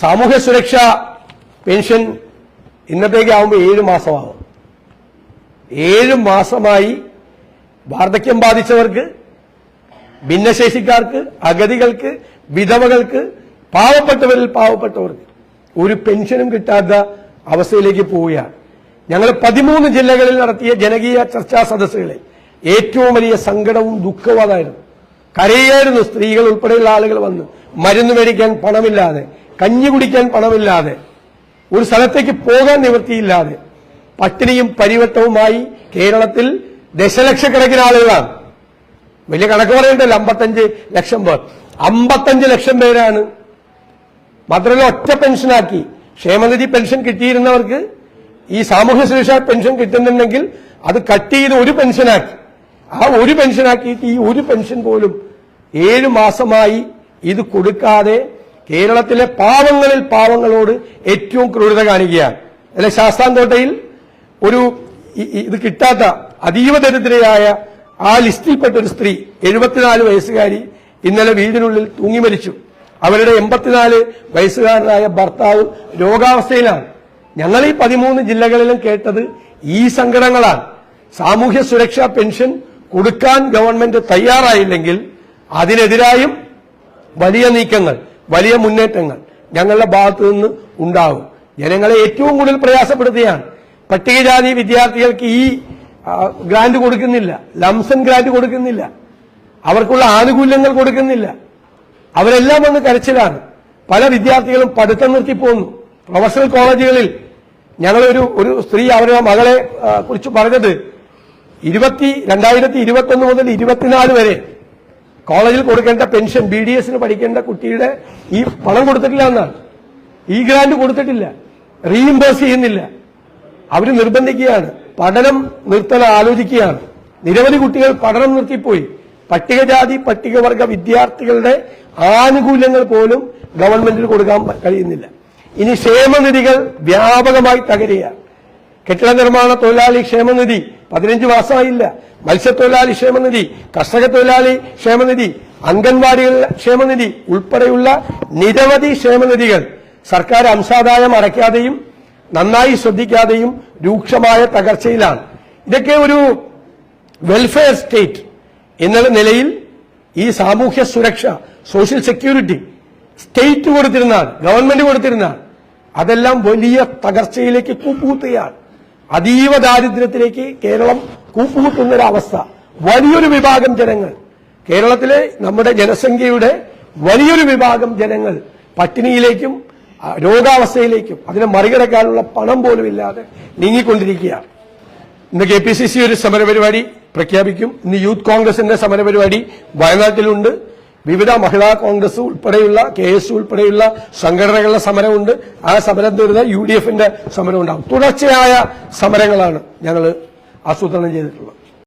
സാമൂഹ്യ സുരക്ഷ പെൻഷൻ ഇന്നത്തേക്ക് ആവുമ്പോൾ ഏഴ് മാസമാവും. ഏഴ് മാസമായി വാർദ്ധക്യം ബാധിച്ചവർക്ക് ഭിന്നശേഷിക്കാർക്ക് അഗതികൾക്ക് വിധവകൾക്ക് പാവപ്പെട്ടവരിൽ പാവപ്പെട്ടവർക്ക് ഒരു പെൻഷനും കിട്ടാത്ത അവസ്ഥയിലേക്ക് പോവുകയാണ്. ഞങ്ങൾ പതിമൂന്ന് ജില്ലകളിൽ നടത്തിയ ജനകീയ ചർച്ചാ സദസ്സുകളിൽ ഏറ്റവും വലിയ സങ്കടവും ദുഃഖവും അതായിരുന്നു. കരയായിരുന്നു സ്ത്രീകൾ ഉൾപ്പെടെയുള്ള ആളുകൾ വന്ന് മരുന്ന് മേടിക്കാൻ പണമില്ലാതെ കഞ്ഞി കുടിക്കാൻ പണമില്ലാതെ ഒരു സ്ഥലത്തേക്ക് പോകാൻ നിവൃത്തിയില്ലാതെ പട്ടിണിയും പരിവട്ടവുമായി കേരളത്തിൽ ദശലക്ഷക്കണക്കിന് ആളുകളാണ്. വലിയ കണക്ക് പറയണ്ടല്ലോ അമ്പത്തഞ്ച് ലക്ഷം പേർ. അമ്പത്തഞ്ച് ലക്ഷം പേരാണ്. മാത്രമല്ല ഒറ്റ പെൻഷനാക്കി. ക്ഷേമനിധി പെൻഷൻ കിട്ടിയിരുന്നവർക്ക് ഈ സാമൂഹ്യ സുരക്ഷാ പെൻഷൻ കിട്ടുന്നുണ്ടെങ്കിൽ അത് കട്ട് ചെയ്ത് ഒരു പെൻഷനാക്കി. ആ ഒരു പെൻഷനാക്കിയിട്ട് ഈ ഒരു പെൻഷൻ പോലും ഏഴു മാസമായി ഇത് കൊടുക്കാതെ കേരളത്തിലെ പാവങ്ങളിൽ പാവങ്ങളോട് ഏറ്റവും ക്രൂരത കാണിക്കുകയാണ്. അല്ലെ ശാസ്താംകോട്ടയിൽ ഒരു ഇത് കിട്ടാത്ത അതീവ ദരിദ്രയായ ആ ലിസ്റ്റിൽപ്പെട്ട ഒരു സ്ത്രീ എഴുപത്തിനാല് വയസ്സുകാരി ഇന്നലെ വീടിനുള്ളിൽ തൂങ്ങി മരിച്ചു. അവരുടെ എൺപത്തിനാല് വയസ്സുകാരനായ ഭർത്താവ് രോഗാവസ്ഥയിലാണ്. ഞങ്ങൾ ഈ പതിമൂന്ന് ജില്ലകളിലും കേട്ടത് ഈ സങ്കടങ്ങളാണ്. സാമൂഹ്യ സുരക്ഷാ പെൻഷൻ കൊടുക്കാൻ ഗവൺമെന്റ് തയ്യാറായില്ലെങ്കിൽ അതിനെതിരായും വലിയ നീക്കങ്ങൾ. വലിയ മുന്നേറ്റങ്ങൾ ഞങ്ങളുടെ ഭാഗത്തു നിന്ന് ഉണ്ടാകും. ജനങ്ങളെ ഏറ്റവും കൂടുതൽ പ്രയാസപ്പെടുത്തുകയാണ് പട്ടികജാതി വിദ്യാർത്ഥികൾക്ക് ഈ ഗ്രാന്റ് കൊടുക്കുന്നില്ല. ലംസൺ ഗ്രാന്റ് കൊടുക്കുന്നില്ല. അവർക്കുള്ള ആനുകൂല്യങ്ങൾ കൊടുക്കുന്നില്ല. അവരെല്ലാം വന്ന് കരച്ചിലാണ്. പല വിദ്യാർത്ഥികളും പഠിത്തം നിർത്തി പോകുന്നു പ്രൊഫഷണൽ കോളേജുകളിൽ ഞങ്ങളൊരു ഒരു സ്ത്രീ അവരുടെ മകളെ കുറിച്ച് പറഞ്ഞത് ഇരുപത്തി രണ്ടായിരത്തി ഇരുപത്തി ഒന്ന് മുതൽ ഇരുപത്തിനാല് വരെ കോളേജിൽ കൊടുക്കേണ്ട പെൻഷൻ ബി ഡി എസിന് പഠിക്കേണ്ട കുട്ടിയുടെ ഈ പണം കൊടുത്തിട്ടില്ല എന്നാണ്. ഈ ഗ്രാന്റ് കൊടുത്തിട്ടില്ല. റീഇംബേഴ്സ് ചെയ്യുന്നില്ല. അവർ നിർബന്ധിക്കുകയാണ്. പഠനം നിർത്തൽ ആലോചിക്കുകയാണ്. നിരവധി കുട്ടികൾ പഠനം നിർത്തിപ്പോയി. പട്ടികജാതി പട്ടികവർഗ വിദ്യാർത്ഥികളുടെ ആനുകൂല്യങ്ങൾ പോലും ഗവൺമെന്റിന് കൊടുക്കാൻ കഴിയുന്നില്ല. ഇനി ക്ഷേമനിധികൾ വ്യാപകമായി തകരുകയാണ്. കെട്ടിട നിർമ്മാണ തൊഴിലാളി ക്ഷേമനിധി പതിനഞ്ച് മാസമായില്ല. മത്സ്യത്തൊഴിലാളി ക്ഷേമനിധി കർഷക തൊഴിലാളി ക്ഷേമനിധി അംഗൻവാടികൾ ക്ഷേമനിധി ഉൾപ്പെടെയുള്ള നിരവധി ക്ഷേമനിധികൾ സർക്കാർ അംശാദായം അടയ്ക്കാതെയും നന്നായി ശ്രദ്ധിക്കാതെയും രൂക്ഷമായ തകർച്ചയിലാണ്. ഇതൊക്കെ ഒരു വെൽഫെയർ സ്റ്റേറ്റ് എന്നുള്ള നിലയിൽ ഈ സാമൂഹ്യ സുരക്ഷ സോഷ്യൽ സെക്യൂരിറ്റി സ്റ്റേറ്റ് കൊടുത്തിരുന്നാൽ ഗവൺമെന്റ് കൊടുത്തിരുന്നാൽ അതെല്ലാം വലിയ തകർച്ചയിലേക്ക് കൂപ്പുകുത്തുകയാണ് അതീവ ദാരിദ്ര്യത്തിലേക്ക് കേരളം അവസ്ഥ വലിയൊരു വിഭാഗം ജനങ്ങൾ. കേരളത്തിലെ നമ്മുടെ ജനസംഖ്യയുടെ വലിയൊരു വിഭാഗം ജനങ്ങൾ പട്ടിണിയിലേക്കും രോഗാവസ്ഥയിലേക്കും അതിനെ മറികടക്കാനുള്ള പണം പോലും ഇല്ലാതെ നീങ്ങിക്കൊണ്ടിരിക്കുകയാണ്. ഇന്ന് കെ പി സി സി ഒരു സമരപരിപാടി പ്രഖ്യാപിക്കും. ഇന്ന് യൂത്ത് കോൺഗ്രസിന്റെ സമരപരിപാടി വയനാട്ടിലുണ്ട്. വിവിധ മഹിളാ കോൺഗ്രസ് ഉൾപ്പെടെയുള്ള കെ എസ് ഉൾപ്പെടെയുള്ള സംഘടനകളുടെ സമരമുണ്ട്. ആ സമരം തരുന്ന യു ഡി എഫിന്റെ സമരം ഉണ്ടാകും തുടർച്ചയായ സമരങ്ങളാണ് ഞങ്ങൾ ആസൂത്രണം ചെയ്തിട്ടുള്ളത്.